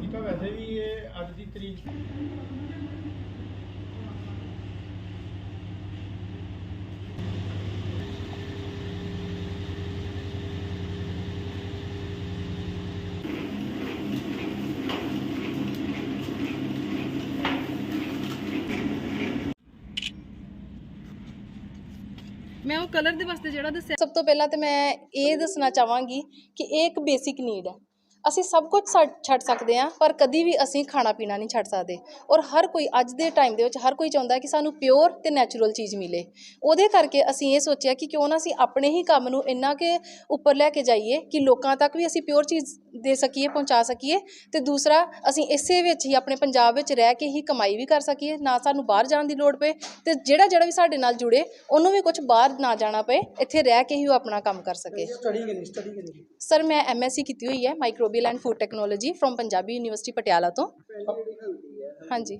ਇਹ ਵੈਸੇ ਵੀ ਇਹ ਅੱਜ ਦੀ ਤਰੀਕ ਮੈਂ ਉਹ ਕਲਰ ਦੇ ਵਾਸਤੇ ਜਿਹੜਾ ਦੱਸਿਆ ਸਭ ਤੋਂ ਪਹਿਲਾਂ ਤੇ ਮੈਂ ਇਹ ਦੱਸਣਾ ਚਾਹਾਂਗੀ ਕਿ ਇਹ ਇੱਕ ਬੇਸਿਕ ਨੀਡ ਹੈ। ਅਸੀਂ ਸਭ ਕੁਝ ਛੱਡ ਸਕਦੇ ਹਾਂ ਪਰ ਕਦੀ ਵੀ ਅਸੀਂ ਖਾਣਾ ਪੀਣਾ ਨਹੀਂ ਛੱਡ ਸਕਦੇ। ਔਰ ਹਰ ਕੋਈ ਅੱਜ ਦੇ ਟਾਈਮ ਦੇ ਵਿੱਚ ਹਰ ਕੋਈ ਚਾਹੁੰਦਾ ਕਿ ਸਾਨੂੰ ਪਿਓਰ ਤੇ ਨੈਚੁਰਲ ਚੀਜ਼ ਮਿਲੇ। ਉਹਦੇ ਕਰਕੇ ਅਸੀਂ ਇਹ ਸੋਚਿਆ ਕਿ ਕਿਉਂ ਨਾ ਅਸੀਂ ਆਪਣੇ ਹੀ ਕੰਮ ਨੂੰ ਇੰਨਾ ਕਿ ਉੱਪਰ ਲੈ ਕੇ ਜਾਈਏ ਕਿ ਲੋਕਾਂ ਤੱਕ ਵੀ ਅਸੀਂ ਪਿਓਰ ਚੀਜ਼ ਦੇ ਸਕੀਏ ਪਹੁੰਚਾ ਸਕੀਏ ਤੇ ਦੂਸਰਾ ਅਸੀਂ ਇਸੇ ਵਿੱਚ ਹੀ ਆਪਣੇ ਪੰਜਾਬ ਵਿੱਚ ਰਹਿ ਕੇ ਹੀ ਕਮਾਈ ਵੀ ਕਰ ਸਕੀਏ ਨਾ ਸਾਨੂੰ ਬਾਹਰ ਜਾਣ ਦੀ ਲੋੜ ਪਏ ਤੇ ਜਿਹੜਾ ਜਿਹੜਾ ਵੀ ਸਾਡੇ ਨਾਲ ਜੁੜੇ ਉਹਨੂੰ ਵੀ ਕੁਝ ਬਾਹਰ ਨਾ ਜਾਣਾ ਪਏ ਇੱਥੇ ਰਹਿ ਕੇ ਹੀ ਉਹ ਆਪਣਾ ਕੰਮ ਕਰ ਸਕੇ। ਸਟੱਡੀ ਕਰੀ ਸਟੱਡੀ ਕਰੀ। ਸਰ ਮੈਂ ਐਮਐਸਸੀ ਕੀਤੀ ਹੋਈ ਹੈ microbial and food technology from Punjabi university Patiala ਤੋਂ। ਹਾਂਜੀ।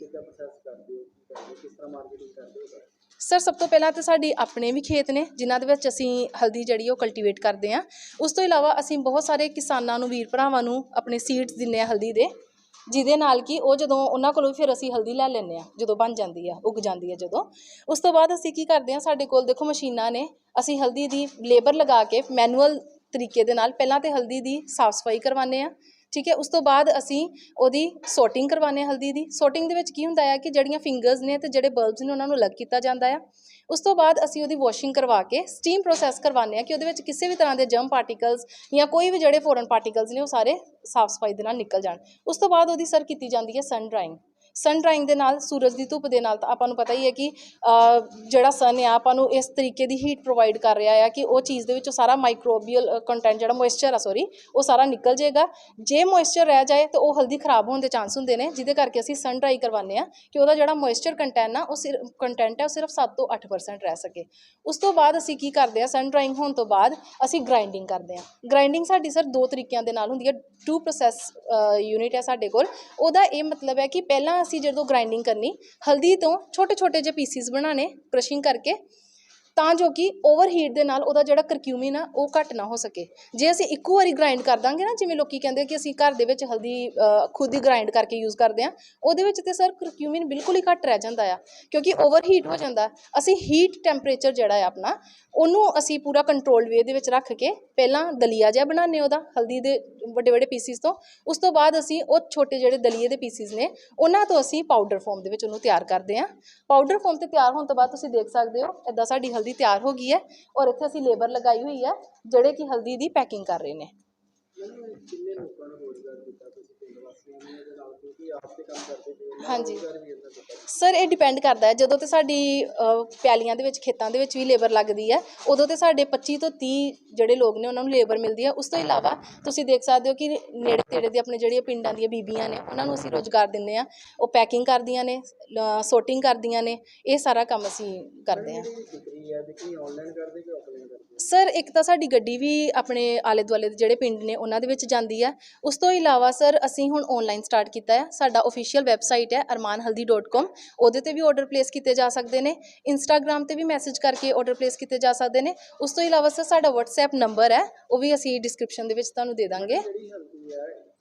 ਸਰ ਸਭ ਤੋਂ ਪਹਿਲਾਂ ਤਾਂ ਸਾਡੀ ਆਪਣੇ ਵੀ ਖੇਤ ਨੇ, ਜਿਨ੍ਹਾਂ ਦੇ ਵਿੱਚ ਅਸੀਂ ਹਲਦੀ ਜਿਹੜੀ ਉਹ ਕਲਟੀਵੇਟ ਕਰਦੇ ਹਾਂ ਉਸ ਤੋਂ ਇਲਾਵਾ ਅਸੀਂ ਬਹੁਤ ਸਾਰੇ ਕਿਸਾਨਾਂ ਨੂੰ, ਵੀਰ ਭਰਾਵਾਂ ਨੂੰ ਆਪਣੇ ਸੀਡਸ ਦਿੰਨੇ ਆ ਹਲਦੀ ਦੇ, ਜਿਹਦੇ ਨਾਲ ਕਿ ਉਹ ਜਦੋਂ ਉਹਨਾਂ ਕੋਲੋਂ ਫਿਰ ਅਸੀਂ ਹਲਦੀ ਲੈ ਲੈਂਦੇ ਆ, ਜਦੋਂ ਬਣ ਜਾਂਦੀ ਆ, ਉੱਗ ਜਾਂਦੀ ਆ ਜਦੋਂ। ਉਸ ਤੋਂ ਬਾਅਦ ਅਸੀਂ ਕੀ ਕਰਦੇ ਆ, ਸਾਡੇ ਕੋਲ ਦੇਖੋ ਮਸ਼ੀਨਾਂ ਨੇ, ਅਸੀਂ ਹਲਦੀ ਦੀ ਲੇਬਰ ਲਗਾ ਕੇ ਮੈਨੂਅਲ ਤਰੀਕੇ ਦੇ ਨਾਲ ਪਹਿਲਾਂ ਤੇ ਹਲਦੀ ਦੀ ਸਾਫ਼ ਸਫ਼ਾਈ ਕਰਵਾਉਂਦੇ ਆ ਠੀਕ ਹੈ? ਉਸ ਤੋਂ ਬਾਅਦ ਅਸੀਂ ਉਹਦੀ ਸੋਟਿੰਗ ਕਰਵਾਉਂਦੇ ਹਾਂ ਹਲਦੀ ਦੀ। ਸੋਟਿੰਗ ਦੇ ਵਿੱਚ ਕੀ ਹੁੰਦਾ ਹੈ ਕਿ ਜਿਹੜੀਆਂ ਫਿੰਗਰਸ ਨੇ ਤੇ ਜਿਹੜੇ ਬਲਬਸ ਨੇ ਉਹਨਾਂ ਨੂੰ ਅਲੱਗ ਕੀਤਾ ਜਾਂਦਾ ਆ। ਉਸ ਤੋਂ ਬਾਅਦ ਅਸੀਂ ਉਹਦੀ ਵਾਸ਼ਿੰਗ ਕਰਵਾ ਕੇ ਸਟੀਮ ਪ੍ਰੋਸੈਸ ਕਰਵਾਉਂਦੇ ਆ ਕਿ ਉਹਦੇ ਵਿੱਚ ਕਿਸੇ ਵੀ ਤਰ੍ਹਾਂ ਦੇ ਜਰਮ ਪਾਰਟੀਕਲਸ ਜਾਂ ਕੋਈ ਵੀ ਜਿਹੜੇ ਫੋਰਨ ਪਾਰਟੀਕਲਸ ਨੇ ਉਹ ਸਾਰੇ ਸਾਫ਼ ਸਫ਼ਾਈ ਦੇ ਨਾਲ ਨਿਕਲ ਜਾਣ। ਉਸ ਤੋਂ ਬਾਅਦ ਉਹਦੀ ਸਰ ਕੀਤੀ ਜਾਂਦੀ ਹੈ ਸਨ ਡਰਾਇੰਗ ਸਨ ਡਰਾਇੰਗ ਦੇ ਨਾਲ, ਸੂਰਜ ਦੀ ਧੁੱਪ ਦੇ ਨਾਲ ਤਾਂ ਆਪਾਂ ਨੂੰ ਪਤਾ ਹੀ ਹੈ ਕਿ ਜਿਹੜਾ ਸਨ ਆ, ਆਪਾਂ ਨੂੰ ਇਸ ਤਰੀਕੇ ਦੀ ਹੀਟ ਪ੍ਰੋਵਾਈਡ ਕਰ ਰਿਹਾ ਆ ਕਿ ਉਹ ਚੀਜ਼ ਦੇ ਵਿੱਚੋਂ ਸਾਰਾ ਮਾਈਕਰੋਬੀਅਲ ਕੰਟੈਂਟ ਜਿਹੜਾ ਮੋਇਸਚਰ ਆ ਸੌਰੀ ਉਹ ਸਾਰਾ ਨਿਕਲ ਜਾਏਗਾ। ਜੇ ਮੋਇਸਚਰ ਰਹਿ ਜਾਏ ਤਾਂ ਉਹ ਹਲਦੀ ਖਰਾਬ ਹੋਣ ਦੇ ਚਾਂਸ ਹੁੰਦੇ ਨੇ, ਜਿਹਦੇ ਕਰਕੇ ਅਸੀਂ ਸਨ ਡਰਾਈ ਕਰਵਾਉਂਦੇ ਆ ਕਿ ਉਹਦਾ ਜਿਹੜਾ ਮੋਇਸਚਰ ਕੰਟੈਂਟ ਆ, ਉਹ ਸਿਰਫ ਕੰਟੈਂਟ ਹੈ ਉਹ ਸਿਰਫ 7 ਤੋਂ 8% ਰਹਿ ਸਕੇ। ਉਸ ਤੋਂ ਬਾਅਦ ਅਸੀਂ ਕੀ ਕਰਦੇ ਆ ਸਨ ਡਰਾਇੰਗ ਹੋਣ ਤੋਂ ਬਾਅਦ ਅਸੀਂ ਗ੍ਰਾਈਂਡਿੰਗ ਕਰਦੇ ਆ ਗ੍ਰਾਈਂਡਿੰਗ ਸਾਡੀ ਸਰ ਦੋ ਤਰੀਕਿਆਂ ਦੇ ਨਾਲ ਹੁੰਦੀ ਹੈ। ਟੂ ਪ੍ਰੋਸੈਸ ਯੂਨਿਟ ਹੈ ਸਾਡੇ ਕੋਲ। ਉਹਦਾ ਇਹ ਮਤਲਬ ਹੈ ਕਿ ਪਹਿਲਾਂ ਅਸੀਂ ਜਦੋਂ ਗ੍ਰਾਈਂਡਿੰਗ ਕਰਨੀ ਹਲਦੀ ਤੋਂ ਛੋਟੇ ਛੋਟੇ ਜਿਹੇ ਪੀਸਿਸ ਬਣਾਣੇ ਕ੍ਰਸ਼ਿੰਗ ਕਰਕੇ ਤਾਂ ਜੋ ਕਿ ਓਵਰ ਹੀਟ ਦੇ ਨਾਲ ਉਹਦਾ ਜਿਹੜਾ ਕਰਕਿਊਮਿਨ ਆ, ਉਹ ਘੱਟ ਨਾ ਹੋ ਸਕੇ। ਜੇ ਅਸੀਂ ਇੱਕੋ ਵਾਰੀ ਗ੍ਰਾਈਂਡ ਕਰ ਦਾਂਗੇ ਨਾ, ਜਿਵੇਂ ਲੋਕੀ ਕਹਿੰਦੇ ਕਿ ਅਸੀਂ ਘਰ ਦੇ ਵਿੱਚ ਹਲਦੀ ਖੁਦ ਹੀ ਗ੍ਰਾਈਂਡ ਕਰਕੇ ਯੂਜ਼ ਕਰਦੇ ਆ, ਉਹਦੇ ਵਿੱਚ ਤੇ ਸਰ ਕਰਕਿਊਮਿਨ ਬਿਲਕੁਲ ਹੀ ਘੱਟ ਰਹਿ ਜਾਂਦਾ ਆ, ਕਿਉਂਕਿ ਓਵਰ ਹੀਟ ਹੋ ਜਾਂਦਾ। ਅਸੀਂ ਹੀਟ ਟੈਂਪਰੇਚਰ ਜਿਹੜਾ ਆ ਆਪਣਾ, ਉਹਨੂੰ ਅਸੀਂ ਪੂਰਾ ਕੰਟਰੋਲਡ ਵੇ ਦੇ ਵਿੱਚ ਰੱਖ ਕੇ ਪਹਿਲਾਂ ਦਲੀਆ ਜਿਹਾ ਬਣਾਉਂਦੇ ਉਹਦਾ, ਹਲਦੀ ਦੇ ਵੱਡੇ ਵੱਡੇ ਪੀਸਿਸ ਤੋਂ। ਉਸ ਤੋਂ ਬਾਅਦ ਅਸੀਂ ਉਹ ਛੋਟੇ ਜਿਹੜੇ ਦਲੀਏ ਦੇ ਪੀਸਿਸ ਨੇ, ਉਹਨਾਂ ਤੋਂ ਅਸੀਂ ਪਾਊਡਰ ਫਾਰਮ ਦੇ ਵਿੱਚ ਉਹਨੂੰ ਤਿਆਰ ਕਰਦੇ ਹਾਂ। ਪਾਊਡਰ ਫਾਰਮ ਤੇ ਤਿਆਰ ਹੋਣ ਤੋਂ ਬਾਅਦ ਤੁਸੀਂ ਦੇਖ ਸਕਦੇ ਹੋ ਇਦਾਂ ਸਾਡੀ ਹਲਦੀ ਤਿਆਰ ਹੋ ਗਈ ਹੈ ਔਰ ਇੱਥੇ ਅਸੀਂ ਲੇਬਰ ਲਗਾਈ ਹੋਈ ਹੈ, ਜਿਹੜੇ ਕਿ ਹਲਦੀ ਦੀ ਪੈਕਿੰਗ ਕਰ ਰਹੇ ਨੇ। ਰੋਜ਼ਗਾਰ ਦਿੱਤਾ ਤੁਸੀਂ ਪਿੰਡ ਵਾਸੀਆਂ ਨੇ ਇਹਦੇ ਨਾਲ ਕਿਉਂਕਿ ਆਪ ਤੇ ਕੰਮ ਕਰਦੇ ਪਏ ਹੋ ਹਾਂਜੀ। ਰੋਜ਼ਗਾਰ ਵੀ ਇਹਨਾਂ ਦਿੱਤਾ ਸਰ ਇਹ ਡਿਪੈਂਡ ਕਰਦਾ ਹੈ। ਜਦੋਂ ਤੇ ਸਾਡੀ ਅ, ਪੈਲੀਆਂ ਦੇ ਵਿੱਚ ਖੇਤਾਂ ਦੇ ਵਿੱਚ ਵੀ ਲੇਬਰ ਲੱਗਦੀ ਹੈ ਉਦੋਂ ਤੇ ਸਾਡੇ 25 ਤੋਂ 30 ਜਿਹੜੇ ਲੋਕ ਨੇ ਉਹਨਾਂ ਨੂੰ ਲੇਬਰ ਮਿਲਦੀ ਹੈ। ਉਸ ਤੋਂ ਇਲਾਵਾ ਤੁਸੀਂ ਦੇਖ ਸਕਦੇ ਹੋ ਕਿ ਨੇੜੇ ਤੇੜੇ ਦੇ ਆਪਣੇ ਜਿਹੜੀਆਂ ਪਿੰਡਾਂ ਦੀਆਂ ਬੀਬੀਆਂ ਨੇ ਉਹਨਾਂ ਨੂੰ ਅਸੀਂ ਰੋਜ਼ਗਾਰ ਦਿੰਦੇ ਆ ਉਹ ਪੈਕਿੰਗ ਕਰਦੀਆਂ ਨੇ ਸੋਰਟਿੰਗ ਕਰਦੀਆਂ ਨੇ। ਇਹ ਸਾਰਾ ਕੰਮ ਅਸੀਂ ਕਰਦੇ ਹਾਂ। ਜਿਹੜੀ ਵਿਕਰੀ ਹੈ ਵਿਕਰੀ ਆਨਲਾਈਨ ਕਰਦੇ ਕਿ ਆਫਲਾਈਨ ਕਰਦੇ ਸਰ ਇੱਕ ਤਾਂ ਸਾਡੀ ਗੱਡੀ ਵੀ ਆਪਣੇ ਆਲੇ ਦੁਆਲੇ ਦੇ ਜਿਹੜੇ ਪਿੰਡ ਨੇ ਉਹਨਾਂ ਦੇ ਵਿੱਚ ਜਾਂਦੀ ਹੈ। ਉਸ ਤੋਂ ਇਲਾਵਾ ਸਰ, ਅਸੀਂ ਹੁਣ ਆਨਲਾਈਨ ਸਟਾਰਟ ਕੀਤਾ ਹੈ। ਸਾਡਾ ਅਫੀਸ਼ੀਅਲ ਵੈਬਸਾਈਟ ਹੈ armanhaldi.com ਉਹਦੇ ਤੇ ਵੀ ਆਰਡਰ ਪਲੇਸ ਕੀਤੇ ਜਾ ਸਕਦੇ ਨੇ। ਇੰਸਟਾਗ੍ਰam ਤੇ ਵੀ ਮੈਸੇਜ ਕਰਕੇ ਆਰਡਰ ਪਲੇਸ ਕੀਤੇ ਜਾ ਸਕਦੇ ਨੇ। ਉਸ ਤੋਂ ਇਲਾਵਾ ਸਰ, ਸਾਡਾ WhatsApp ਨੰਬਰ ਹੈ। ਉਹ ਵੀ ਅਸੀਂ ਡਿਸਕ੍ਰਿਪਸ਼ਨ ਦੇ ਵਿੱਚ ਤੁਹਾਨੂੰ ਦੇ ਦਾਂਗੇ।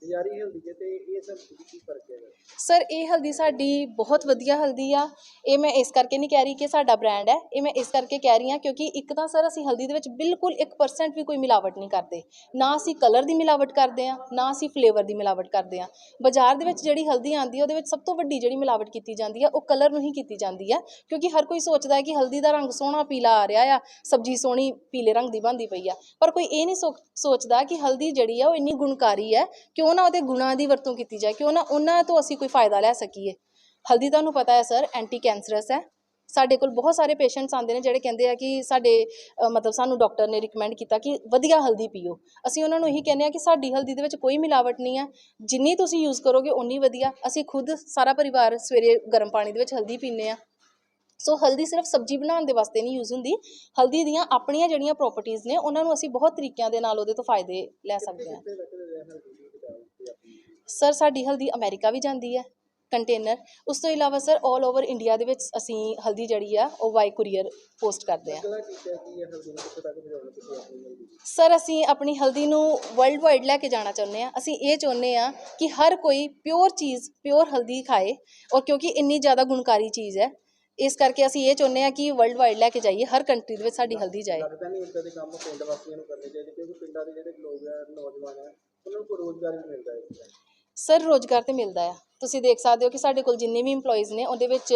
ਬਜ਼ਾਰੀ ਹਲਦੀ ਹੈ ਤੇ ਇਹ ਸਭ ਕੀ ਫ਼ਰਕ ਹੈ ਸਰ ਇਹ ਹਲਦੀ ਸਾਡੀ ਬਹੁਤ ਵਧੀਆ ਹਲਦੀ ਆ। ਇਹ ਮੈਂ ਇਸ ਕਰਕੇ ਨਹੀਂ ਕਹਿ ਰਹੀ ਕਿ ਸਾਡਾ ਬ੍ਰਾਂਡ ਹੈ। ਇਹ ਮੈਂ ਇਸ ਕਰਕੇ ਕਹਿ ਰਹੀ ਹਾਂ ਕਿਉਂਕਿ ਇੱਕ ਤਾਂ ਸਰ ਅਸੀਂ ਹਲਦੀ ਦੇ ਵਿੱਚ ਬਿਲਕੁਲ 1% ਵੀ ਕੋਈ ਮਿਲਾਵਟ ਨਹੀਂ ਕਰਦੇ। ਨਾ ਅਸੀਂ ਕਲਰ ਦੀ ਮਿਲਾਵਟ ਕਰਦੇ ਆ ਨਾ ਅਸੀਂ ਫਲੇਵਰ ਦੀ ਮਿਲਾਵਟ ਕਰਦੇ ਆ ਬਾਜ਼ਾਰ ਦੇ ਵਿੱਚ ਜਿਹੜੀ ਹਲਦੀ ਆਂਦੀ ਹੈ ਉਹਦੇ ਵਿੱਚ ਸਭ ਤੋਂ ਵੱਡੀ ਜਿਹੜੀ ਮਿਲਾਵਟ ਕੀਤੀ ਜਾਂਦੀ ਆ, ਉਹ ਕਲਰ ਨੂੰ ਹੀ ਕੀਤੀ ਜਾਂਦੀ ਹੈ ਕਿਉਂਕਿ ਹਰ ਕੋਈ ਸੋਚਦਾ ਹੈ ਕਿ ਹਲਦੀ ਦਾ ਰੰਗ ਸੋਹਣਾ ਪੀਲਾ ਆ ਰਿਹਾ ਆ, ਸਬਜ਼ੀ ਸੋਹਣੀ ਪੀਲੇ ਰੰਗ ਦੀ ਬਣਦੀ ਪਈ ਆ। ਪਰ ਕੋਈ ਇਹ ਨਹੀਂ ਸੋਚ- ਸੋਚਦਾ ਕਿ ਹਲਦੀ ਜਿਹੜੀ ਆ, ਉਹ ਇੰਨੀ ਗੁਣਕਾਰੀ ਹੈ ਕਿਉਂ ਨਾ ਉਹਦੇ ਗੁਣਾਂ ਦੀ ਵਰਤੋਂ ਕੀਤੀ ਜਾਏ, ਕਿਉਂ ਨਾ ਉਹਨਾਂ ਤੋਂ ਅਸੀਂ ਕੋਈ ਫਾਇਦਾ ਲੈ ਸਕੀਏ। ਹਲਦੀ ਤੁਹਾਨੂੰ ਪਤਾ ਹੈ ਸਰ ਐਂਟੀ ਕੈਂਸਰਸ ਹੈ। ਸਾਡੇ ਕੋਲ ਬਹੁਤ ਸਾਰੇ ਪੇਸ਼ੈਂਟਸ ਆਉਂਦੇ ਨੇ ਜਿਹੜੇ ਕਹਿੰਦੇ ਆ ਕਿ ਸਾਡੇ ਮਤਲਬ ਸਾਨੂੰ ਡਾਕਟਰ ਨੇ ਰਿਕਮੈਂਡ ਕੀਤਾ ਕਿ ਵਧੀਆ ਹਲਦੀ ਪੀਓ। ਅਸੀਂ ਉਹਨਾਂ ਨੂੰ ਇਹੀ ਕਹਿੰਦੇ ਆ ਕਿ ਸਾਡੀ ਹਲਦੀ ਦੇ ਵਿੱਚ ਕੋਈ ਮਿਲਾਵਟ ਨਹੀਂ ਹੈ। ਜਿੰਨੀ ਤੁਸੀਂ ਯੂਜ਼ ਕਰੋਗੇ ਉਨੀ ਵਧੀਆ। ਅਸੀਂ ਖੁਦ ਸਾਰਾ ਪਰਿਵਾਰ ਸਵੇਰੇ ਗਰਮ ਪਾਣੀ ਦੇ ਵਿੱਚ ਹਲਦੀ ਪੀਂਦੇ ਆ ਸੋ ਹਲਦੀ ਸਿਰਫ ਸਬਜ਼ੀ ਬਣਾਉਣ ਦੇ ਵਾਸਤੇ ਨਹੀਂ ਯੂਜ਼ ਹੁੰਦੀ। ਹਲਦੀ ਦੀਆਂ ਆਪਣੀਆਂ ਜਿਹੜੀਆਂ ਪ੍ਰੋਪਰਟੀਆਂ ਨੇ, ਉਹਨਾਂ ਨੂੰ ਅਸੀਂ ਬਹੁਤ ਤਰੀਕਿਆਂ ਦੇ ਨਾਲ ਉਹਦੇ ਤੋਂ ਫਾਇਦੇ ਲੈ ਸਕਦੇ ਹਾਂ ਕਿੱਥੇ ਰੱਖਦੇ ਰਹੇ ਹਲਦੀ ਦੀ ਦੁਕਾਨ ਤੇ ਆਪਣੀ ਸਰ, ਸਾਡੀ ਹਲਦੀ ਅਮਰੀਕਾ ਵੀ ਜਾਂਦੀ ਹੈ, ਕੰਟੇਨਰ। ਉਸ ਤੋਂ ਇਲਾਵਾ ਸਰ 올 ਓਵਰ ਇੰਡੀਆ ਦੇ ਵਿੱਚ ਅਸੀਂ ਹਲਦੀ ਜਿਹੜੀ ਆ, ਉਹ ਬਾਈ ਕੁਰੀਅਰ ਪੋਸਟ ਕਰਦੇ ਹਾਂ ਸਰ, ਅਸੀਂ ਆਪਣੀ ਹਲਦੀ ਨੂੰ ਵਰਲਡ ਵਾਈਡ ਲੈ ਕੇ ਜਾਣਾ ਚਾਹੁੰਦੇ ਆ। ਅਸੀਂ ਇਹ ਚਾਹੁੰਦੇ ਆ ਕਿ ਹਰ ਕੋਈ ਪਿਓਰ ਚੀਜ਼ ਪਿਓਰ ਹਲਦੀ ਖਾਏ ਔਰ ਕਿਉਂਕਿ ਇੰਨੀ ਜ਼ਿਆਦਾ ਗੁਣਕਾਰੀ ਚੀਜ਼ ਹੈ, ਇਸ ਕਰਕੇ ਅਸੀਂ ਇਹ ਚਾਹੁੰਦੇ ਆ ਕਿ ਵਰਲਡ ਵਾਈਡ ਲੈ ਕੇ ਜਾਈਏ, ਹਰ ਕੰਟਰੀ ਦੇ ਵਿੱਚ ਸਾਡੀ ਹਲਦੀ ਜਾਏ। ਲੱਗਦਾ ਨਹੀਂ ਇਦਾਂ ਦੇ ਕੰਮ ਪਿੰਡ ਵਾਸੀਆਂ ਨੂੰ ਕਰਨੇ ਚਾਹੀਦੇ, ਕਿਉਂਕਿ ਪਿੰਡਾਂ ਦੇ ਜਿਹੜੇ ਲੋਕ ਆ, ਨੌਜਵਾਨ ਆ, ਉਹਨਾਂ ਨੂੰ ਰੋਜ਼ਗਾਰ ਨਹੀਂ ਮਿਲਦਾ ਇਸ ਸਰ ਰੋਜ਼ਗਾਰ ਤੇ ਮਿਲਦਾ ਆ। ਤੁਸੀਂ ਦੇਖ ਸਕਦੇ ਹੋ ਕਿ ਸਾਡੇ ਕੋਲ ਜਿੰਨੇ ਵੀ EMPLOYEES ਨੇ ਉਹਦੇ ਵਿੱਚ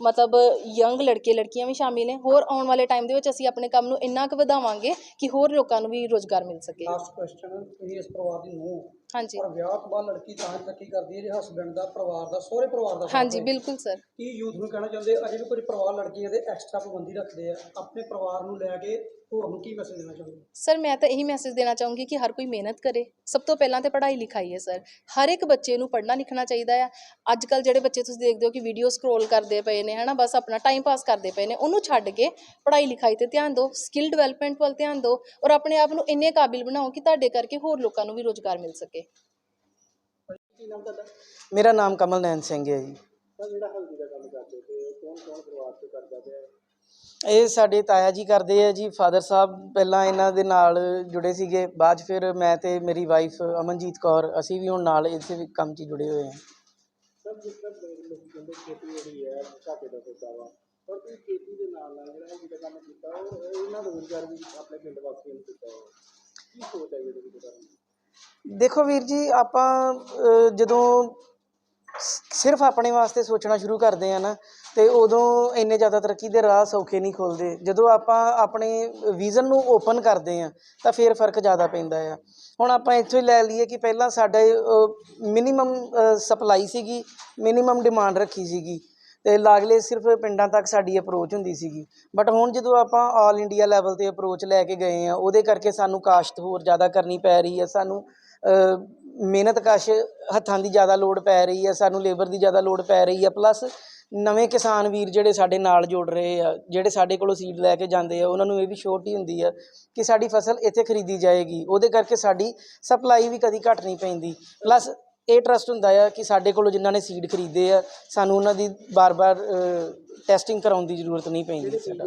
ਮਤਲਬ ਯੰਗ ਲੜਕੇ ਲੜਕੀਆਂ ਵੀ ਸ਼ਾਮਿਲ ਨੇ। ਹੋਰ ਆਉਣ ਵਾਲੇ ਟਾਈਮ ਦੇ ਵਿੱਚ ਅਸੀਂ ਆਪਣੇ ਕੰਮ ਨੂੰ ਇੰਨਾ ਕੁ ਵਧਾਵਾਂਗੇ ਕਿ ਹੋਰ ਲੋਕਾਂ ਨੂੰ ਵੀ ਰੋਜ਼ਗਾਰ ਮਿਲ ਸਕੇ। ਲਾਸਟ ਕੁਐਸਚਨ ਤੁਸੀਂ ਇਸ ਪਰਿਵਾਰ ਦੀ ਨੂੰਹ ਹਾਂਜੀ। ਪਰ ਵਿਆਹ ਤੋਂ ਬਾਅਦ ਲੜਕੀ ਤਾਂ ਤਰੱਕੀ ਕਰਦੀ ਹੈ ਜੇ ਹਸਬੈਂਡ ਦਾ ਪਰਿਵਾਰ ਦਾ ਸਹੁਰੇ ਪਰਿਵਾਰ ਦਾ ਹਾਂਜੀ। ਬਿਲਕੁਲ ਸਰ। ਕੀ ਯੂਥ ਨੂੰ ਕਹਿਣਾ ਚਾਹੁੰਦੇ ਅਜੇ ਵੀ ਕੁਝ ਪਰਿਵਾਰ ਲੜਕੀਆਂ ਦੇ ਐਕਸਟਰਾ ਪਾਬੰਦੀ ਰੱਖਦੇ ਆ ਆਪਣੇ ਪਰਿਵਾਰ ਨੂੰ ਲੈ ਕੇ ਹੋਰ ਨੂੰ ਕੀ ਮੈਸੇਜ ਦੇਣਾ ਚਾਹੁੰਦੇ ਸਰ ਮੈਂ ਤਾਂ ਇਹੀ ਮੈਸੇਜ ਦੇਣਾ ਚਾਹੂੰਗੀ ਕਿ ਹਰ ਕੋਈ ਮਿਹਨਤ ਕਰੇ। ਸਭ ਤੋਂ ਪਹਿਲਾਂ ਤੇ ਪੜ੍ਹਾਈ ਲਿਖਾਈ ਹੈ ਸਰ ਹਰ ਇੱਕ ਬੱਚੇ ਨੂੰ ਪੜ੍ਹਨਾ ਲਿਖਣਾ ਚਾਹੀਦਾ ਆ। ਅੱਜ ਕੱਲ ਜਿਹੜੇ ਬੱਚੇ ਤੁਸੀਂ ਦੇਖਦੇ ਹੋ ਕਿ ਵੀਡੀਓ ਸਕਰੋਲ ਕਰਦੇ ਪਏ ਨੇ ਹਨਾ ਬਸ ਆਪਣਾ ਟਾਈਮ ਪਾਸ ਕਰਦੇ ਪਏ ਨੇ ਉਹਨੂੰ ਛੱਡ ਕੇ ਪੜ੍ਹਾਈ ਲਿਖਾਈ ਤੇ ਧਿਆਨ ਦਿਓ ਸਕਿੱਲ ਡਿਵੈਲਪਮੈਂਟ ਵੱਲ ਧਿਆਨ ਦਿਓ ਔਰ ਆਪਣੇ ਆਪ ਨੂੰ ਇੰਨੇ ਕਾਬਿਲ ਬਣਾਓ ਕਿ ਤੁਹਾਡੇ ਕਰਕੇ ਹੋਰ ਲੋਕਾਂ ਨੂੰ ਵੀ ਰੋਜ਼ਗਾਰ ਮਿਲ ਸਕੇ। ਕੀ ਨਾਮ ਤੁਹਾਡਾ? ਮੇਰਾ ਨਾਮ ਕਮਲ ਨੈਨ ਸਿੰਘ ਹੈ ਜੀ। ਜਿਹੜਾ ਹਲਦੀ ਦਾ ਕੰਮ ਕਰਦੇ ਤੇ ਕੌਣ ਕੌਣ ਪਰਿਵਾਰ ਤੋਂ ਕਰਦਾ ਪਿਆ? ਇਹ ਸਾਡੇ ਤਾਇਆ ਜੀ ਕਰਦੇ ਆ ਜੀ ਫਾਦਰ ਸਾਹਿਬ ਪਹਿਲਾਂ ਇਹਨਾਂ ਦੇ ਨਾਲ ਜੁੜੇ ਸੀਗੇ ਬਾਅਦ 'ਚ ਫਿਰ ਮੈਂ ਤੇ ਮੇਰੀ ਵਾਈਫ ਅਮਨਜੀਤ ਕੌਰ ਅਸੀਂ ਵੀ ਹੁਣ ਨਾਲ ਇਸੇ ਵੀ ਕੰਮ 'ਚ ਜੁੜੇ ਹੋਏ ਹਾਂ ਸਭ ਜਿਸ ਤਰ੍ਹਾਂ ਲੋਕ ਲੋਕ ਕਹਿੰਦੇ ਖੇਤੀ ਜਿਹੜੀ ਹੈ ਘਾਟੇ ਦਾ ਸੌਦਾ ਵਾ ਪਰ ਤੁਸੀਂ ਖੇਤੀ ਦੇ ਨਾਲ ਨਾਲ ਜਿਹੜਾ ਹਲਦੀ ਦਾ ਕੰਮ ਕੀਤਾ ਉਹ ਇਹਨਾਂ ਦਾ ਰੋਜ਼ਗਾਰ ਵੀ ਆਪਣੇ ਪਿੰਡ ਵਾਸੀਆਂ ਨੂੰ ਦਿੱਤਾ ਵਾ ਕੀ ਸੋਚ ਹੈ ਇਹਦੇ ਵਿੱਚ ਕਰਨ ਦੀ ਦੇਖੋ ਵੀਰ ਜੀ ਆਪਾਂ ਜਦੋਂ ਸਿਰਫ ਆਪਣੇ ਵਾਸਤੇ ਸੋਚਣਾ ਸ਼ੁਰੂ ਕਰਦੇ ਆ ਨਾ, ਤੇ ਉਦੋਂ ਇੰਨੇ ਜ਼ਿਆਦਾ ਤਰੱਕੀ ਦੇ ਰਾਹ ਸੌਖੇ ਨਹੀਂ ਖੁੱਲਦੇ। ਜਦੋਂ ਆਪਾਂ ਆਪਣੇ ਵਿਜ਼ਨ ਨੂੰ ਓਪਨ ਕਰਦੇ ਆ, ਤਾਂ ਫਿਰ ਫ਼ਰਕ ਜ਼ਿਆਦਾ ਪੈਂਦਾ ਆ। ਹੁਣ ਆਪਾਂ ਇੱਥੋਂ ਹੀ ਲੈ ਲਈਏ ਕਿ ਪਹਿਲਾਂ ਸਾਡੇ ਮਿਨੀਮਮ ਸਪਲਾਈ ਸੀਗੀ ਮਿਨੀਮਮ ਡਿਮਾਂਡ ਰੱਖੀ ਸੀਗੀ। ਤੇ ਲਾਗਲੇ ਸਿਰਫ ਪਿੰਡਾਂ ਤੱਕ ਸਾਡੀ ਅਪਰੋਚ ਹੁੰਦੀ ਸੀਗੀ। ਬਟ ਹੁਣ ਜਦੋਂ ਆਪਾਂ ਆਲ ਇੰਡੀਆ ਲੈਵਲ ਤੇ ਅਪਰੋਚ ਲੈ ਕੇ ਗਏ ਆ, ਉਹਦੇ ਕਰਕੇ ਸਾਨੂੰ ਕਾਸ਼ਤ ਹੋਰ ਜ਼ਿਆਦਾ ਕਰਨੀ ਪੈ ਰਹੀ ਹੈ ਸਾਨੂੰ ਮਿਹਨਤ ਕਸ਼ ਹੱਥਾਂ ਦੀ ਜ਼ਿਆਦਾ ਲੋੜ ਪੈ ਰਹੀ ਹੈ ਸਾਨੂੰ ਲੇਬਰ ਦੀ ਜ਼ਿਆਦਾ ਲੋੜ ਪੈ ਰਹੀ ਹੈ ਪਲੱਸ ਨਵੇਂ ਕਿਸਾਨ ਵੀਰ ਜਿਹੜੇ ਸਾਡੇ ਨਾਲ ਜੁੜ ਰਹੇ ਆ ਜਿਹੜੇ ਸਾਡੇ ਕੋਲੋਂ ਸੀਡ ਲੈ ਕੇ ਜਾਂਦੇ ਆ ਉਹਨਾਂ ਨੂੰ ਇਹ ਵੀ ਸ਼ੋਰਟੀ ਹੁੰਦੀ ਆ ਕਿ ਸਾਡੀ ਫਸਲ ਇੱਥੇ ਖਰੀਦੀ ਜਾਏਗੀ ਉਹਦੇ ਕਰਕੇ ਸਾਡੀ ਸਪਲਾਈ ਵੀ ਕਦੀ ਘਟ ਨਹੀਂ ਪੈਂਦੀ ਪਲੱਸ ਇਹ ਟਰਸਟ ਹੁੰਦਾ ਆ ਕਿ ਸਾਡੇ ਕੋਲੋਂ ਜਿਨ੍ਹਾਂ ਨੇ ਸੀਡ ਖਰੀਦੇ ਆ ਸਾਨੂੰ ਉਹਨਾਂ ਦੀ ਬਾਰ-ਬਾਰ ਟੈਸਟਿੰਗ ਕਰਾਉਣ ਦੀ ਜ਼ਰੂਰਤ ਨਹੀਂ ਪੈਂਦੀ ਸਾਡਾ?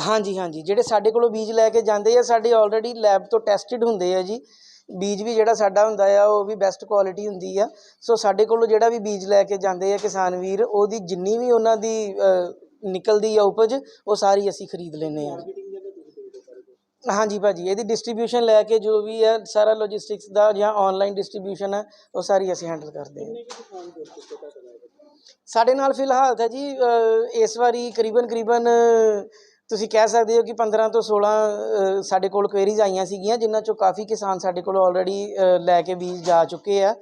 ਹਾਂਜੀ ਹਾਂਜੀ ਜਿਹੜੇ ਸਾਡੇ ਕੋਲੋਂ ਬੀਜ ਲੈ ਕੇ ਜਾਂਦੇ ਆ ਸਾਡੇ ਆਲਰੇਡੀ ਲੈਬ ਤੋਂ ਟੈਸਟਡ ਹੁੰਦੇ ਆ ਜੀ ਬੀਜ ਵੀ ਜਿਹੜਾ ਸਾਡਾ ਹੁੰਦਾ ਆ, ਉਹ ਵੀ ਬੈਸਟ ਕੁਆਲਿਟੀ ਹੁੰਦੀ ਆ। ਸੋ ਸਾਡੇ ਕੋਲੋਂ ਜਿਹੜਾ ਵੀ ਬੀਜ ਲੈ ਕੇ ਜਾਂਦੇ ਆ ਕਿਸਾਨ ਵੀਰ, ਉਹਦੀ ਜਿੰਨੀ ਵੀ ਉਹਨਾਂ ਦੀ ਨਿਕਲਦੀ ਆ ਉਪਜ, ਉਹ ਸਾਰੀ ਅਸੀਂ ਖਰੀਦ ਲੈਂਦੇ ਆ। ਮਾਰਕੀਟਿੰਗ ਜਿਹੜੇ ਤੁਸੀਂ ਹਾਂਜੀ ਭਾਜੀ, ਇਹਦੀ ਡਿਸਟ੍ਰੀਬਿਊਸ਼ਨ ਲੈ ਕੇ ਜੋ ਵੀ ਹੈ ਸਾਰਾ ਲੌਜਿਸਟਿਕਸ ਦਾ ਜਾਂ ਆਨਲਾਈਨ ਡਿਸਟ੍ਰੀਬਿਊਸ਼ਨ ਹੈ ਉਹ ਸਾਰੀ ਅਸੀਂ ਹੈਂਡਲ ਕਰਦੇ ਹਾਂ ਸਾਡੇ ਨਾਲ ਫਿਲਹਾਲ ਤਾਂ ਜੀ ਇਸ ਵਾਰੀ ਕਰੀਬਨ ਕਰੀਬਨ ਤੁਸੀਂ ਕਹਿ ਸਕਦੇ ਹੋ ਕਿ 15 ਤੋਂ 16 ਸਾਡੇ ਕੋਲ ਕੁਐਰੀਜ਼ ਆਈਆਂ ਸੀਗੀਆਂ, ਜਿਨ੍ਹਾਂ ਚੋਂ ਕਾਫੀ ਕਿਸਾਨ ਸਾਡੇ ਕੋਲ ਆਲਰੇਡੀ ਲੈ ਕੇ ਬੀਜ ਜਾ ਚੁੱਕੇ ਆ।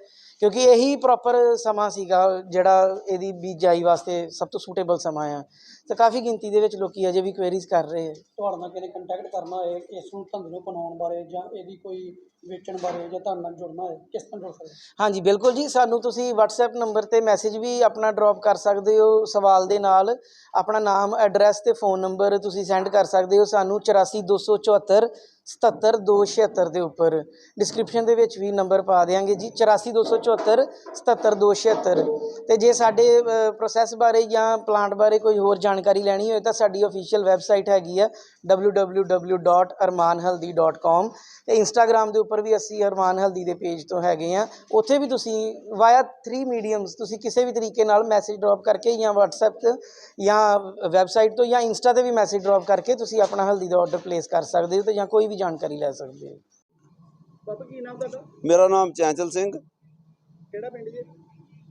ਕਿਉਂਕਿ ਇਹੀ ਪ੍ਰੋਪਰ ਸਮਾਂ ਸੀਗਾ, ਜਿਹੜਾ ਇਹਦੀ ਬੀਜਾਈ ਵਾਸਤੇ ਸਭ ਤੋਂ ਸੂਟੇਬਲ ਸਮਾਂ ਆ। ਤੇ ਕਾਫੀ ਗਿਣਤੀ ਦੇ ਵਿੱਚ ਲੋਕੀ ਅਜੇ ਵੀ ਕੁਐਰੀਜ਼ ਕਰ ਰਹੇ ਆ। ਤੁਹਾਡੇ ਨਾਲ ਕਿਤੇ ਕੰਟੈਕਟ ਕਰਨਾ ਹੋਏ ਇਸ ਨੂੰ ਧੰਦੇ ਨੂੰ ਅਪਣਾਉਣ ਬਾਰੇ ਜਾਂ ਇਹਦੀ ਕੋਈ ਵੇਚਣ ਬਾਰੇ ਜਾਂ ਤੁਹਾਡੇ ਨਾਲ ਜੁੜਨਾ ਹੋਏ ਕਿਸ ਤਰ੍ਹਾਂ ਜੁੜ ਸਕਦੇ? ਹਾਂਜੀ ਬਿਲਕੁਲ ਜੀ। ਸਾਨੂੰ ਤੁਸੀਂ WhatsApp ਨੰਬਰ ਤੇ ਮੈਸੇਜ ਵੀ ਆਪਣਾ ਡ੍ਰੌਪ ਕਰ ਸਕਦੇ ਹੋ ਸਵਾਲ ਦੇ ਨਾਲ। ਆਪਣਾ ਨਾਮ ਐਡਰੈਸ ਤੇ ਫੋਨ ਨੰਬਰ ਤੁਸੀਂ ਸੈਂਡ ਕਰ ਸਕਦੇ ਹੋ ਸਾਨੂੰ 84274 77276 ਦੇ ਉੱਪਰ। ਡਿਸਕ੍ਰਿਪਸ਼ਨ ਦੇ ਵਿੱਚ ਵੀ ਨੰਬਰ ਪਾ ਦੇਵਾਂਗੇ ਜੀ 84274 77276 ਤੇ ਜੇ ਸਾਡੇ ਪ੍ਰੋਸੈਸ ਬਾਰੇ ਜਾਂ ਪਲਾਂਟ ਬਾਰੇ ਕੋਈ ਹੋਰ ਜਾਣਕਾਰੀ ਲੈਣੀ ਹੋਏ ਤਾਂ ਸਾਡੀ ਅਫੀਸ਼ੀਅਲ ਵੈਬਸਾਈਟ ਹੈਗੀ ਆ www.armanhaldi.com ਤੇ ਇੰਸਟਾਗ੍ਰam ਦੇ ਉੱਪਰ ਵੀ ਅਸੀਂ ਅਰਮਾਨ ਹਲਦੀ ਦੇ ਪੇਜ ਤੋਂ ਹੈਗੇ ਆ। ਉੱਥੇ ਵੀ ਤੁਸੀਂ ਵਾਇਆ 3 ਮੀਡੀਅਮਸ ਤੁਸੀਂ ਕਿਸੇ ਵੀ ਤਰੀਕੇ ਨਾਲ ਮੈਸੇਜ ਡ੍ਰੌਪ ਕਰਕੇ ਜਾਂ WhatsApp ਤੇ ਜਾਂ ਵੈਬਸਾਈਟ ਤੋਂ ਜਾਂ ਇੰਸਟਾ ਤੇ ਵੀ ਮੈਸੇਜ ਡ੍ਰੌਪ ਕਰਕੇ ਤੁਸੀਂ ਆਪਣਾ ਹਲਦੀ ਦਾ ਆਰਡਰ ਪਲੇਸ ਕਰ ਸਕਦੇ ਹੋ ਤੇ ਜਾਂ ਕੋਈ ਵੀ ਜਾਣਕਾਰੀ ਲੈ ਸਕਦੇ ਹੋ। ਬਾਬਾ ਕੀ ਨਾਮ ਤੁਹਾਡਾ? ਮੇਰਾ ਨਾਮ ਚੈਂਚਲ ਸਿੰਘ। ਕਿਹੜਾ ਪਿੰਡ ਜੀ?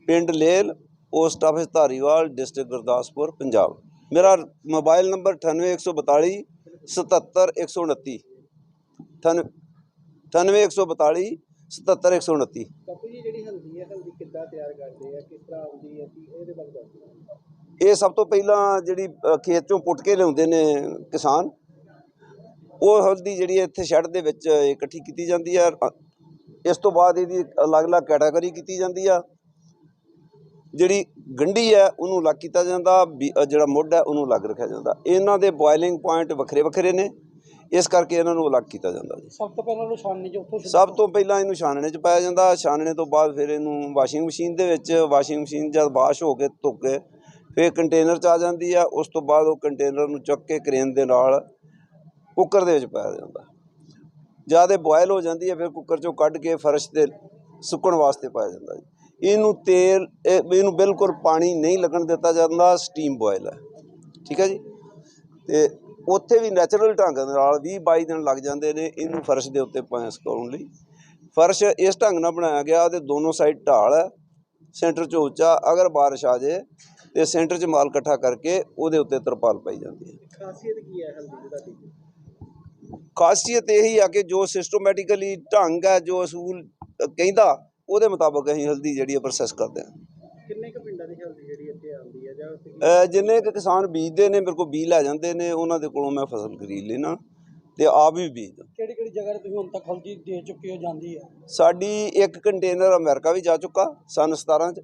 ਪਿੰਡ Lel post office Dhariwal district Gurdaspur Punjab. ਮੇਰਾ ਮੋਬਾਈਲ ਨੰਬਰ 98142 77129 98142 77129 ਬਾਪੂ ਜੀ ਜਿਹੜੀ ਹਲਦੀ ਹੈ ਹਲਦੀ ਕਿੱਦਾਂ ਤਿਆਰ ਕਰਦੇ ਆ? ਕਿਸ ਤਰ੍ਹਾਂ ਆਉਂਦੀ ਹੈ? ਕੀ ਇਹਦੇ ਬਾਰੇ ਦੱਸੋ ਇਹ ਸਭ ਤੋਂ ਪਹਿਲਾਂ ਜਿਹੜੀ ਖੇਤ ਚੋਂ ਪੁੱਟ ਕੇ ਲਿਆਉਂਦੇ ਨੇ ਕਿਸਾਨ। ਉਹ ਹਲਦੀ ਜਿਹੜੀ ਇੱਥੇ ਸ਼ੈੱਡ ਦੇ ਵਿੱਚ ਇਕੱਠੀ ਕੀਤੀ ਜਾਂਦੀ ਹੈ। ਅ, ਇਸ ਤੋਂ ਬਾਅਦ ਇਹਦੀ ਅਲੱਗ-ਅਲੱਗ ਕੈਟਾਗਰੀ ਕੀਤੀ ਜਾਂਦੀ ਆ। ਜਿਹੜੀ ਗੰਢੀ ਹੈ ਉਹਨੂੰ ਅਲੱਗ ਕੀਤਾ ਜਾਂਦਾ ਜਿਹੜਾ ਮੁੱਢ ਹੈ ਉਹਨੂੰ ਅਲੱਗ ਰੱਖਿਆ ਜਾਂਦਾ। ਇਹਨਾਂ ਦੇ ਬੋਇਲਿੰਗ ਪੁਆਇੰਟ ਵੱਖਰੇ ਵੱਖਰੇ ਨੇ। ਇਸ ਕਰਕੇ ਇਹਨਾਂ ਨੂੰ ਅਲੱਗ ਕੀਤਾ ਜਾਂਦਾ ਜੀ। ਸਭ ਤੋਂ ਪਹਿਲਾਂ ਛਾਨਣੀ ਚ ਉੱਥੋਂ ਸਭ ਤੋਂ ਪਹਿਲਾਂ ਇਹਨੂੰ ਛਾਨਣੇ 'ਚ ਪਾਇਆ ਜਾਂਦਾ। ਛਾਨਣੇ ਤੋਂ ਬਾਅਦ ਫਿਰ ਇਹਨੂੰ ਵਾਸ਼ਿੰਗ ਮਸ਼ੀਨ ਦੇ ਵਿੱਚ ਵਾਸ਼ਿੰਗ ਮਸ਼ੀਨ ਜਦ ਵਾਸ਼ ਹੋ ਕੇ ਧੁੱਕ ਕੇ ਫਿਰ ਕੰਟੇਨਰ 'ਚ ਆ ਜਾਂਦੀ ਆ ਉਸ ਤੋਂ ਬਾਅਦ ਉਹ ਕੰਟੇਨਰ ਨੂੰ ਚੁੱਕ ਕੇ ਕ੍ਰੇਨ ਦੇ ਨਾਲ ਕੁੱਕਰ ਦੇ ਵਿੱਚ ਪਾਇਆ ਜਾਂਦਾ। ਜਦ ਇਹ ਬੋਇਲ ਹੋ ਜਾਂਦੀ ਹੈ ਫਿਰ ਕੁੱਕਰ 'ਚੋਂ ਕੱਢ ਕੇ ਫਰਸ਼ ਤੇ ਸੁੱਕਣ ਵਾਸਤੇ ਪਾਇਆ ਜਾਂਦਾ ਜੀ। ਇਹਨੂੰ ਤੇਲ ਇਹ- ਇਹਨੂੰ ਬਿਲਕੁਲ ਪਾਣੀ ਨਹੀਂ ਲੱਗਣ ਦਿੱਤਾ ਜਾਂਦਾ ਸਟੀਮ ਬੋਇਲ ਹੈ। ਠੀਕ ਹੈ ਜੀ? ਤੇ ਉੱਥੇ ਵੀ ਨੈਚੁਰਲ ਢੰਗ ਨਾਲ 20 22 ਦਿਨ ਲੱਗ ਜਾਂਦੇ ਨੇ ਇਹਨੂੰ ਫਰਸ਼ ਦੇ ਉੱਤੇ ਪਾਇਆ ਸੁਕਾਉਣ ਲਈ। ਫਰਸ਼ ਇਸ ਢੰਗ ਨਾਲ ਬਣਾਇਆ ਗਿਆ ਉਹਦੇ ਦੋਨੋਂ ਸਾਈਡ ਢਾਲ ਹੈ ਸੈਂਟਰ 'ਚ ਉੱਚਾ ਅਗਰ ਬਾਰਿਸ਼ ਆ ਜਾਏ ਤੇ ਸੈਂਟਰ 'ਚ ਮਾਲ ਇਕੱਠਾ ਕਰਕੇ ਉਹਦੇ ਉੱਤੇ ਤਰਪਾਲ ਪਾਈ ਜਾਂਦੀ ਹੈ। ਖਾਸੀਅਤ ਕੀ ਹੈ ਹਲਦੀ ਦੀ ਤੁਹਾਡੀ? ਖਾਸੀਅਤ ਇਹੀ ਆ ਕਿ ਜੋ ਸਿਸਟਮੈਟਿਕਲੀ ਢੰਗ ਹੈ ਜੋ ਅਸੂਲ ਕਹਿੰਦਾ ਉਹਦੇ ਮੁਤਾਬਕ ਅਸੀਂ ਹਲਦੀ ਜਿਹੜੀ ਹੈ ਪ੍ਰੋਸੈਸ ਕਰਦੇ ਹਾਂ। ਕਿੰਨੇ ਕੁ ਪਿੰਡਾਂ ਦੀ ਹਲਦੀ ਜਿਹੜੀ ਇੱਥੇ ਆਉਂਦੀ ਹੈ ਜਾਂ ਜਿੰਨੇ ਕੁ ਕਿਸਾਨ ਬੀਜਦੇ ਨੇ ਮੇਰੇ ਕੋਲ ਬੀਜ ਲੈ ਜਾਂਦੇ ਨੇ ਉਹਨਾਂ ਦੇ ਕੋਲੋਂ ਮੈਂ ਫਸਲ ਖਰੀਦ ਲੈਣਾ ਤੇ ਆਪ ਵੀ ਬੀਜਦਾ ਕਿਹੜੀ ਕਿਹੜੀ ਜਗ੍ਹਾ ਤੇ ਤੁਸੀਂ ਹੁਣ ਤੱਕ ਹਲਦੀ ਦੇ ਚੁੱਕੇ ਹੋ ਜਾਂਦੀ ਹੈ ਸਾਡੀ ਇੱਕ ਕੰਟੇਨਰ ਅਮਰੀਕਾ ਵੀ ਜਾ ਚੁੱਕਾ ਸਨ 17 ਚ।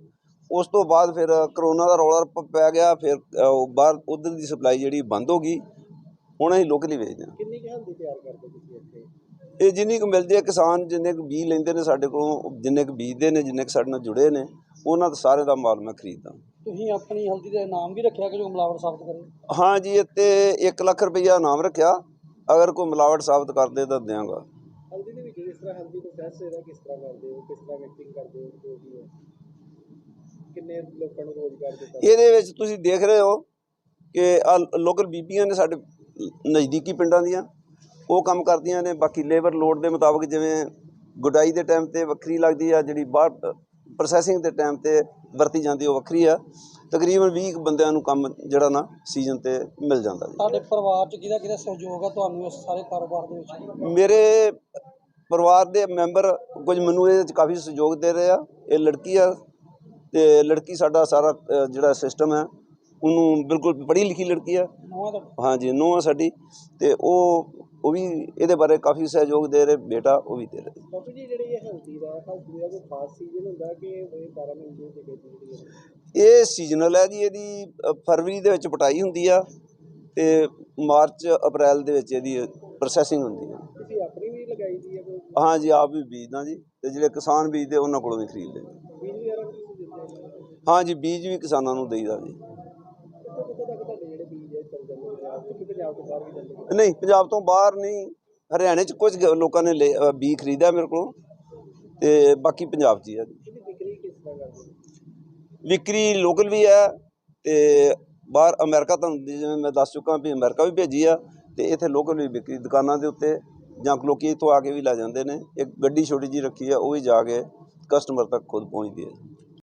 ਉਸ ਤੋਂ ਬਾਅਦ ਫਿਰ ਕਰੋਨਾ ਦਾ ਰੌਲਾ ਪ- ਪੈ ਗਿਆ ਫਿਰ ਅ, ਉਹ ਬਾਹਰ ਉਧਰ ਦੀ ਸਪਲਾਈ ਜਿਹੜੀ ਬੰਦ ਹੋ ਗਈ ਹੁਣ ਅਸੀਂ ਲੋਕਲੀ ਵੇਚਦੇ ਹਾਂ। ਕਿੰਨੀ ਕੁ ਹਲਦੀ ਤਿਆਰ ਕਰਦੇ ਤੁਸੀਂ ਇੱਥੇ? ਇਹ ਜਿੰਨੀ ਕੁ ਮਿਲਦੀ ਹੈ ਕਿਸਾਨ ਜਿੰਨੇ ਕੁ ਬੀਜ ਲੈਂਦੇ ਨੇ ਸਾਡੇ ਕੋਲੋਂ ਜਿੰਨੇ ਕੁ ਬੀਜਦੇ ਨੇ ਜਿੰਨੇ ਕੁ ਸਾਡੇ ਨਾਲ ਜੁੜੇ ਨੇ ਉਹਨਾਂ ਦਾ ਸਾਰੇ ਦਾ ਮਾਲ ਮੈਂ ਖਰੀਦਦਾ। ਤੁਸੀਂ ਆਪਣੀ ਹਲਦੀ ਦਾ ਨਾਮ ਵੀ ਰੱਖਿਆ ਕਿ ਜੋ ਮਿਲਾਵਟ ਸਾਬਤ ਕਰੇ? ਹਾਂ ਜੀ ਇੱਥੇ 1 ਲੱਖ ਰੁਪਈਆ ਨਾਮ ਰੱਖਿਆ। ਅਗਰ ਕੋਈ ਮਿਲਾਵਟ ਸਾਬਤ ਕਰਦੇ ਤਾਂ ਦਿਆਂਗਾ। ਹਲਦੀ ਦੇ ਵਿੱਚ ਜਿਸ ਤਰ੍ਹਾਂ ਹਲਦੀ ਪ੍ਰੋਸੈਸ ਇਹਦਾ ਕਿਸ ਤਰ੍ਹਾਂ ਕਰਦੇ ਹੋ? ਕਿਸ ਤਰ੍ਹਾਂ ਮਿਕਸਿੰਗ ਕਰਦੇ ਹੋ? ਜੋ ਵੀ ਹੈ। ਕਿੰਨੇ ਲੋਕਾਂ ਨੂੰ ਰੋਜ਼ਗਾਰ ਦਿੱਤਾ? ਇਹਦੇ ਵਿੱਚ ਤੁਸੀਂ ਦੇਖ ਰਹੇ ਹੋ ਕਿ ਆ ਲੋਕਲ ਬੀਬੀਆਂ ਨੇ ਸਾਡੇ ਨਜ਼ਦੀਕੀ ਪਿੰਡਾਂ ਦੀਆਂ। ਉਹ ਕੰਮ ਕਰਦੀਆਂ ਨੇ ਬਾਕੀ ਲੇਬਰ ਲੋਡ ਦੇ ਮੁਤਾਬਕ ਜਿਵੇਂ ਗੁਡਾਈ ਦੇ ਟਾਈਮ ਤੇ ਵੱਖਰੀ ਲੱਗਦੀ ਆ ਜਿਹੜੀ ਬਾਹਰ ਪ੍ਰੋਸੈਸਿੰਗ ਦੇ ਟਾਈਮ ਤੇ ਵਰਤੀ ਜਾਂਦੀ ਉਹ ਵੱਖਰੀ ਆ। ਤਕਰੀਬਨ 20 ਕੁ ਬੰਦਿਆਂ ਨੂੰ ਕੰਮ ਜਿਹੜਾ ਨਾ ਸੀਜ਼ਨ ਤੇ ਮਿਲ ਜਾਂਦਾ ਜੀ। ਤੁਹਾਡੇ ਪਰਿਵਾਰ ਚ ਕਿਹਦਾ ਕਿਹਦਾ ਸਹਿਯੋਗ ਆ ਤੁਹਾਨੂੰ ਇਸ ਸਾਰੇ ਕਾਰੋਬਾਰ ਦੇ ਵਿੱਚ? ਮੇਰੇ ਪਰਿਵਾਰ ਦੇ ਮੈਂਬਰ ਕੁਝ ਮੈਨੂੰ ਇਹਦੇ ਵਿੱਚ ਕਾਫੀ ਸਹਿਯੋਗ ਦੇ ਰਹੇ ਆ। ਇਹ ਲੜਕੀ ਆ ਤੇ ਲੜਕੀ ਸਾਡਾ ਸਾਰਾ ਜਿਹੜਾ ਸਿਸਟਮ ਹੈ ਉਹਨੂੰ ਬਿਲਕੁਲ ਪੜ੍ਹੀ ਲਿਖੀ ਲੜਕੀ ਆ। ਹਾਂਜੀ ਨੂੰਹ ਆ ਸਾਡੀ ਤੇ ਉਹ ਉਹ ਵੀ ਇਹਦੇ ਬਾਰੇ ਕਾਫੀ ਸਹਿਯੋਗ ਦੇ ਰਹੇ ਬੇਟਾ ਉਹ ਵੀ ਦੇ ਰਹੇ। ਬਾਪੂ ਜੀ ਜਿਹੜੀ ਇਹ ਹਲਦੀ ਦਾ ਹਲਦੀ ਦਾ ਕੋਈ ਖਾਸ ਸੀਜ਼ਨ ਹੁੰਦਾ ਕਿ ਇਹ 12 ਮਹੀਨੇ ਦੀ ਖੇਤੀ ਜਿਹੜੀ ਹੈ? ਇਹ ਸੀਜ਼ਨਲ ਹੈ ਜੀ ਇਹਦੀ ਫਰਵਰੀ ਦੇ ਵਿੱਚ ਪਟਾਈ ਹੁੰਦੀ ਆ ਤੇ ਮਾਰਚ ਅਪ੍ਰੈਲ ਦੇ ਵਿੱਚ ਇਹਦੀ ਪ੍ਰੋਸੈਸਿੰਗ ਹੁੰਦੀ ਆ। ਤੁਸੀਂ ਆਪਣੀ ਵੀ ਲਗਾਈ ਦੀ ਹੈ ਕੋਈ? ਹਾਂਜੀ ਆਪ ਵੀ ਬੀਜਦਾ ਜੀ ਤੇ ਜਿਹੜੇ ਕਿਸਾਨ ਬੀਜਦੇ ਉਹਨਾਂ ਕੋਲੋਂ ਵੀ ਖਰੀਦਦੇ ਹੋ? ਹਾਂਜੀ ਬੀਜ ਵੀ ਕਿਸਾਨਾਂ ਨੂੰ ਦੇਈਦਾ ਜੀ ਕਿੱਥੋਂ ਕਿੱਥੋਂ ਤੱਕ ਤੁਹਾਡੇ ਜਿਹੜੇ ਬੀਜ ਹੈ ਚੱਲ ਜਾਂਦੇ ਪੰਜਾਬ ਤੋਂ ਕਿ ਪੰਜਾਬ ਤੋਂ ਬਾਹਰ ਵੀ ਜਾਂਦੇ ਨੇ ਨਹੀਂ ਪੰਜਾਬ ਤੋਂ ਬਾਹਰ ਨਹੀਂ ਹਰਿਆਣੇ ਚ ਕੁਝ ਲੋਕਾਂ ਨੇ ਬੀਜ ਖਰੀਦਿਆ ਮੇਰੇ ਕੋਲੋਂ ਤੇ ਬਾਕੀ ਪੰਜਾਬ 'ਚ ਹੀ ਆ ਵਿਕਰੀ ਲੋਕਲ ਵੀ ਹੈ ਤੇ ਬਾਹਰ ਅਮਰੀਕਾ ਤੁਹਾਨੂੰ ਜਿਵੇਂ ਮੈਂ ਦੱਸ ਚੁੱਕਾ ਵੀ ਅਮਰੀਕਾ ਵੀ ਭੇਜੀ ਆ ਤੇ ਇੱਥੇ ਲੋਕਲ ਵੀ ਵਿਕਰੀ ਦੁਕਾਨਾਂ ਦੇ ਉੱਤੇ ਜਾਂ ਲੋਕੀ ਇੱਥੋਂ ਆ ਕੇ ਵੀ ਲੈ ਜਾਂਦੇ ਨੇ ਇੱਕ ਗੱਡੀ ਛੋਟੀ ਜੀ ਰੱਖੀ ਆ ਉਹ ਵੀ ਜਾ ਕੇ ਕਸਟਮਰ ਤੱਕ ਖੁਦ ਪਹੁੰਚਦੀ ਹੈ